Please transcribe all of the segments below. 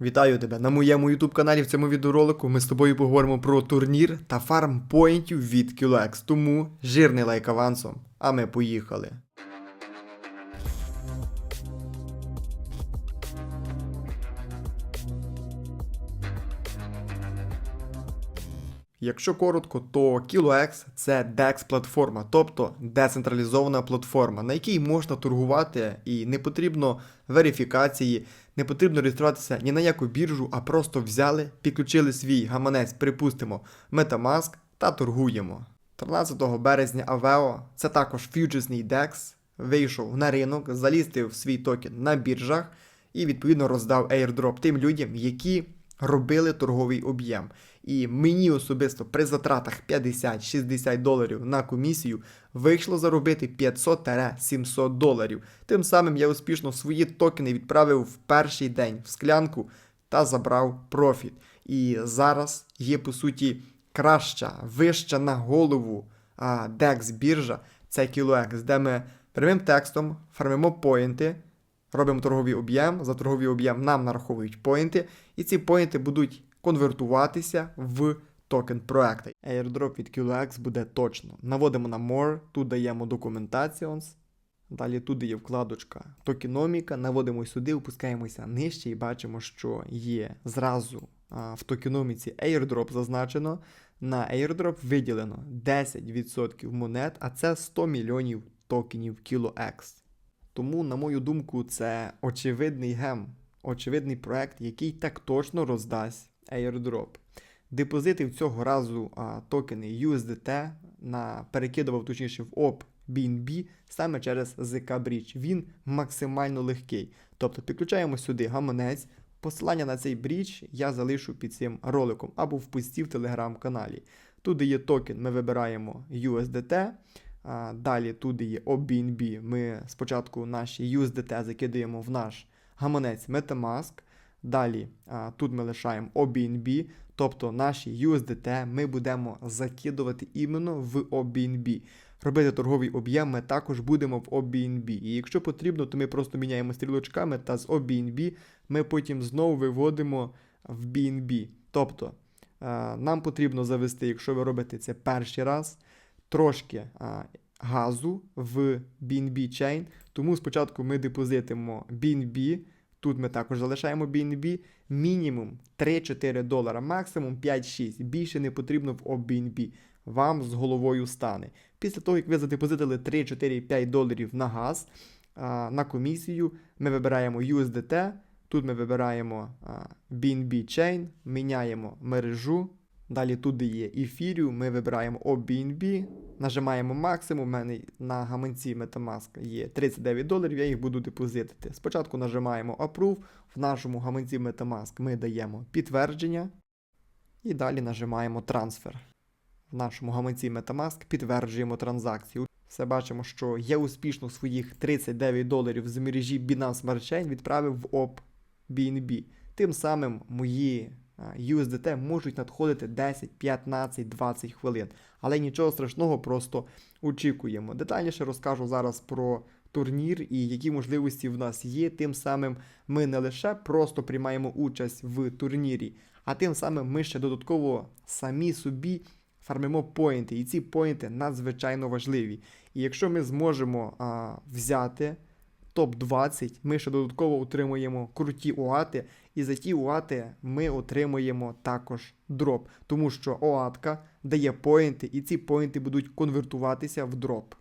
Вітаю тебе на моєму YouTube каналі. В цьому відеоролику ми з тобою поговоримо про турнір та фарм поінтів від QLEX. Тому жирний лайк авансом. А ми поїхали. Якщо коротко, то KiloX – це DEX платформа, тобто децентралізована платформа, на якій можна торгувати і не потрібно верифікації, не потрібно реєструватися ні на яку біржу, а просто взяли, підключили свій гаманець, припустимо, Metamask та торгуємо. 13 березня Aveo, це також фьючерсний DEX, вийшов на ринок, залістив свій токен на біржах і відповідно роздав airdrop тим людям, які робили торговий об'єм. І мені особисто при затратах 50-60 доларів на комісію вийшло заробити 500-700 доларів. Тим самим я успішно свої токени відправив в перший день в склянку та забрав профіт. І зараз є по суті краща, вища на голову а, DEX біржа, це KiloX, де ми прямим текстом фармимо поінти, робимо торговий об'єм, за торговий об'єм нам нараховують поінти, і ці поінти будуть конвертуватися в токен проекта. Airdrop від QLX буде точно. Наводимо на More, тут даємо Documentations. Далі тут є вкладочка токеноміка, наводимо сюди, опускаємося нижче і бачимо, що є зразу а, в токеноміці airdrop зазначено. На airdrop виділено 10% монет, а це 100 мільйонів токенів KiloX. Тому, на мою думку, це очевидний гем, очевидний проект, який так точно роздасть airdrop. Депозитив цього разу а, токени USDT на перекидував точніше в ОП BNB саме через ZK Bridge. Він максимально легкий. Тобто підключаємо сюди гаманець. Посилання на цей брідж я залишу під цим роликом або в пості в телеграм-каналі. Тут є токен, ми вибираємо USDT. А, Далі тут є OBNB. Ми спочатку наші USDT закидаємо в наш гаманець Metamask. Далі тут ми лишаємо OBNB, тобто наші USDT ми будемо закидувати іменно в OBNB. Робити торговий об'єм ми також будемо в OBNB. І якщо потрібно, то ми просто міняємо стрілочками та з OBNB ми потім знову виводимо в BNB. Тобто нам потрібно завести, якщо ви робите це перший раз, трошки газу в BNB Chain. Тому спочатку ми депозитимо BNB. Тут ми також залишаємо BNB. Мінімум 3-4 долара, максимум 5-6. Більше не потрібно в OBNB. Вам з головою стане. Після того, як ви задепозитили 3, 4, 5 доларів на газ на комісію, ми вибираємо USDT. Тут ми вибираємо BNB Chain, міняємо мережу. Далі тут є Ethereum, ми вибираємо OBNB, нажимаємо максимум. У мене на гаманці Metamask є 39 доларів, я їх буду депозитити. Спочатку нажимаємо Approve, в нашому гаманці Metamask ми даємо підтвердження. І далі нажимаємо трансфер. В нашому гаманці Metamask підтверджуємо транзакцію. Все бачимо, що я успішно своїх 39 доларів з мережі Binance Smart Chain відправив в ОП BNB. Тим самим мої USDT можуть надходити 10, 15, 20 хвилин. Але нічого страшного, просто очікуємо. Детальніше розкажу зараз про турнір і які можливості в нас є. Тим самим ми не лише просто приймаємо участь в турнірі, а тим самим ми ще додатково самі собі фармимо поінти. І ці поінти надзвичайно важливі. І якщо ми зможемо а, взяти топ-20, ми ще додатково отримуємо круті уати, і за ті уати ми отримуємо також дроп, тому що оатка дає поінти, і ці поінти будуть конвертуватися в дроп.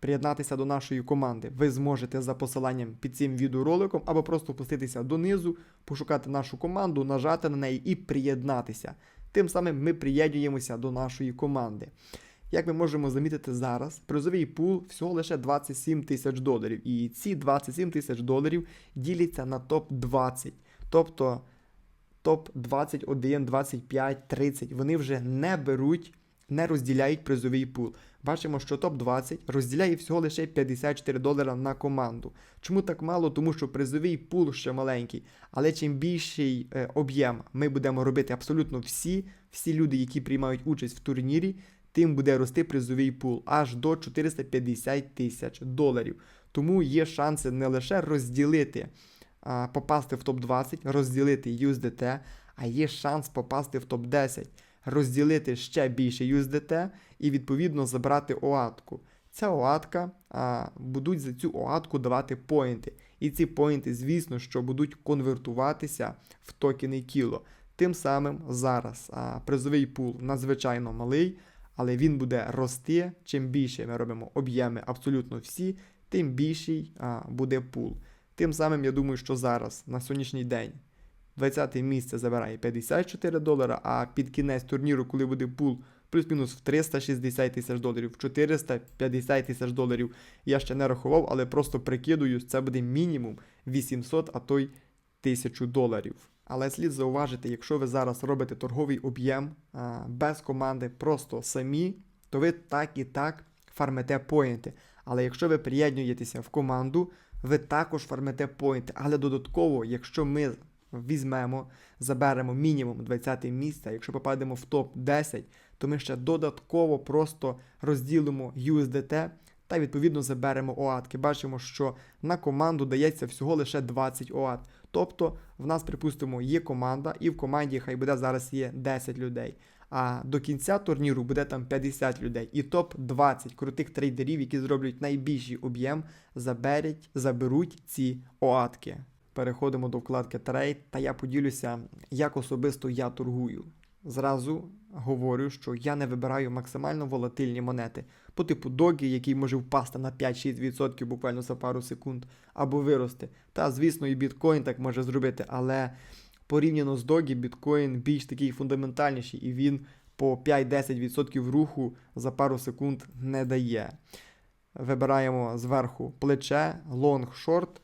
Приєднатися до нашої команди ви зможете за посиланням під цим відеороликом або просто опуститися донизу, пошукати нашу команду, нажати на неї і приєднатися. Тим самим ми приєднуємося до нашої команди. Як ми можемо замітити зараз, призовий пул всього лише 27 тисяч доларів. І ці 27 тисяч доларів діляться на топ-20. Тобто топ-21, 25, 30 вони вже не беруть, не розділяють призовий пул. Бачимо, що топ-20 розділяє всього лише 54 долара на команду. Чому так мало? Тому що призовий пул ще маленький. Але чим більший е, об'єм ми будемо робити абсолютно всі, всі люди, які приймають участь в турнірі, тим буде рости призовий пул аж до 450 тисяч доларів. Тому є шанси не лише розділити а, попасти в топ-20, розділити USDT, а є шанс попасти в топ-10, розділити ще більше USDT і відповідно забрати оатку. Ця оатка а, будуть за цю оатку давати поінти. І ці поінти, звісно, що будуть конвертуватися в токени кіло. Тим самим зараз а, призовий пул надзвичайно малий, але він буде рости. Чим більше ми робимо об'єми абсолютно всі, тим більший а, буде пул. Тим самим я думаю, що зараз, на сьогоднішній день, 20 місце забирає 54 долара, а під кінець турніру, коли буде пул плюс-мінус в 360 тисяч доларів, в 450 тисяч доларів, я ще не рахував, але просто прикидую, це буде мінімум 800, а то й 1000 доларів. Але слід зауважити, якщо ви зараз робите торговий об'єм без команди, просто самі, то ви так і так фармите поінти. Але якщо ви приєднуєтеся в команду, ви також фармите поінти. Але додатково, якщо ми візьмемо, заберемо мінімум 20 місце, якщо попадемо в топ-10, то ми ще додатково просто розділимо USDT та відповідно заберемо оатки. Бачимо, що на команду дається всього лише 20 оат. Тобто, в нас, припустимо, є команда, і в команді хай буде зараз є 10 людей. А до кінця турніру буде там 50 людей. І топ-20 крутих трейдерів, які зроблять найбільший об'єм, заберуть, заберуть ці оатки. Переходимо до вкладки трейд, та я поділюся, як особисто я торгую. Зразу говорю, що я не вибираю максимально волатильні монети по типу догі, який може впасти на 5-6% буквально за пару секунд, або вирости. Та, звісно, і біткоін так може зробити, але порівняно з догі, біткоін більш такий фундаментальніший, і він по 5-10% руху за пару секунд не дає. Вибираємо зверху плече, лонг, шорт.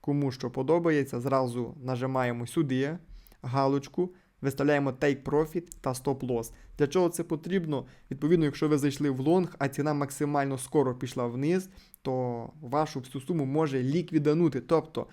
Кому що подобається, зразу нажимаємо сюди галочку, виставляємо Take Profit та Stop Loss. Для чого це потрібно? Відповідно, якщо ви зайшли в лонг, а ціна максимально скоро пішла вниз, то вашу всю суму може ліквіданути. Тобто,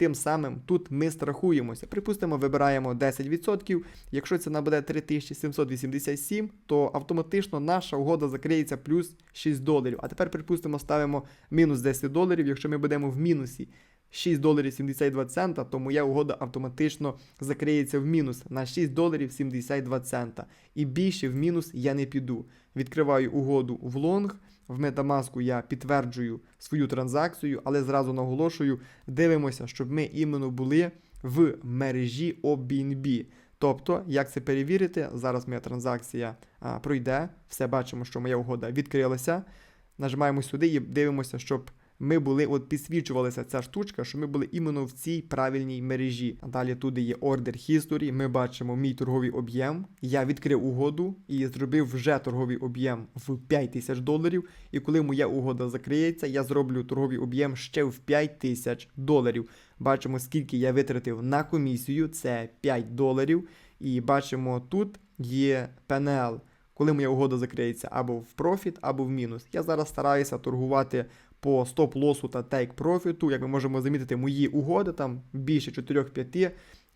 тим самим тут ми страхуємося. Припустимо, вибираємо 10%. Якщо ціна буде 3787, то автоматично наша угода закриється плюс 6 доларів. А тепер, припустимо, ставимо мінус 10 доларів. Якщо ми будемо в мінусі 6 доларів 72 цента, то моя угода автоматично закриється в мінус на 6 доларів 72 цента. І більше в мінус я не піду. Відкриваю угоду в лонг. В Metamask я підтверджую свою транзакцію, але зразу наголошую, дивимося, щоб ми іменно були в мережі OBNB. Тобто, як це перевірити? Зараз моя транзакція а, пройде, все бачимо, що моя угода відкрилася. Нажимаємо сюди і дивимося, щоб ми були, от підсвічувалася ця штучка, що ми були іменно в цій правильній мережі. Далі туди є Order History, ми бачимо мій торговий об'єм. Я відкрив угоду і зробив вже торговий об'єм в 5 тисяч доларів. І коли моя угода закриється, я зроблю торговий об'єм ще в 5 тисяч доларів. Бачимо, скільки я витратив на комісію, це 5 доларів. І бачимо, тут є PNL, коли моя угода закриється або в профіт, або в мінус. Я зараз стараюся торгувати по стоп-лосу та тейк-профіту. Як ми можемо замітити, мої угоди там більше 4-5,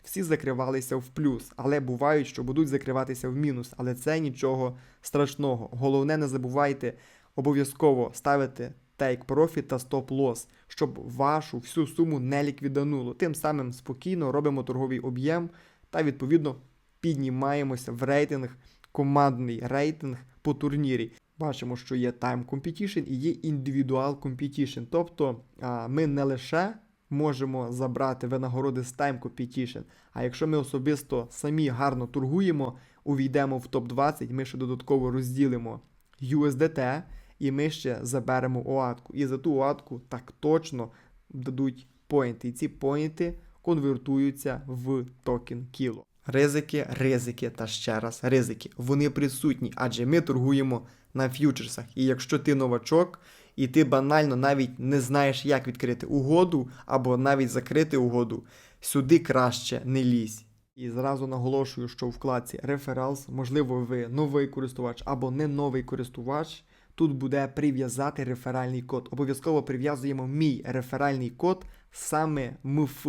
всі закривалися в плюс, але бувають, що будуть закриватися в мінус. Але це нічого страшного. Головне, не забувайте обов'язково ставити тейк-профіт та стоп-лос, щоб вашу всю суму не ліквідануло. Тим самим спокійно робимо торговий об'єм та відповідно піднімаємося в рейтинг, командний рейтинг по турнірі. Бачимо, що є Time Competition і є Individual Competition. Тобто ми не лише можемо забрати винагороди з Time Competition, а якщо ми особисто самі гарно торгуємо, увійдемо в топ-20, ми ще додатково розділимо USDT і ми ще заберемо оатку. І за ту оатку так точно дадуть поінти. І ці поінти конвертуються в токен кіло. Ризики, ризики та ще раз ризики. Вони присутні, адже ми торгуємо на ф'ючерсах. І якщо ти новачок, і ти банально навіть не знаєш, як відкрити угоду, або навіть закрити угоду, сюди краще не лізь. І зразу наголошую, що у вкладці Referrals, можливо, ви новий користувач або не новий користувач. Тут буде прив'язати реферальний код. Обов'язково прив'язуємо мій реферальний код саме МФ.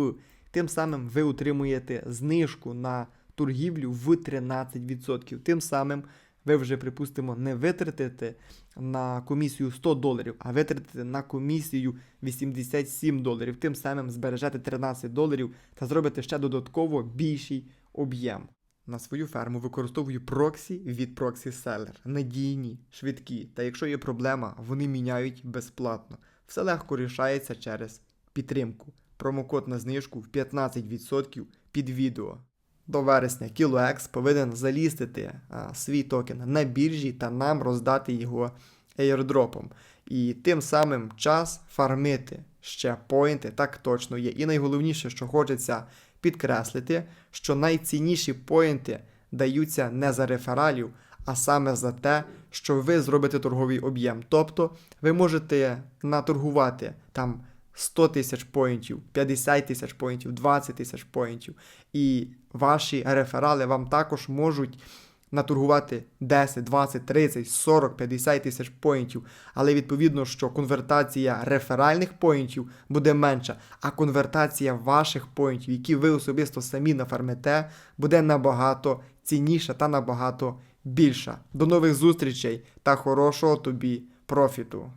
Тим самим ви отримуєте знижку на торгівлю в 13%. Тим самим ви вже, припустимо, не витратите на комісію 100 доларів, а витратите на комісію 87 доларів. Тим самим збережете 13 доларів та зробите ще додатково більший об'єм. На свою ферму використовую проксі від Proxy Seller. Надійні, швидкі, та якщо є проблема, вони міняють безплатно. Все легко рішається через підтримку. Промокод на знижку в 15% під відео. До вересня KiloX повинен залістити а, свій токен на біржі та нам роздати його airdropом. І тим самим час фармити ще поінти так точно є. І найголовніше, що хочеться підкреслити, що найцінніші поінти даються не за рефералів, а саме за те, що ви зробите торговий об'єм. Тобто ви можете наторгувати там 100 тисяч поінтів, 50 тисяч поінтів, 20 тисяч поінтів. І ваші реферали вам також можуть наторгувати 10, 20, 30, 40, 50 тисяч поінтів. Але відповідно, що конвертація реферальних поінтів буде менша, а конвертація ваших поінтів, які ви особисто самі нафармите, буде набагато цінніша та набагато більша. До нових зустрічей та хорошого тобі профіту!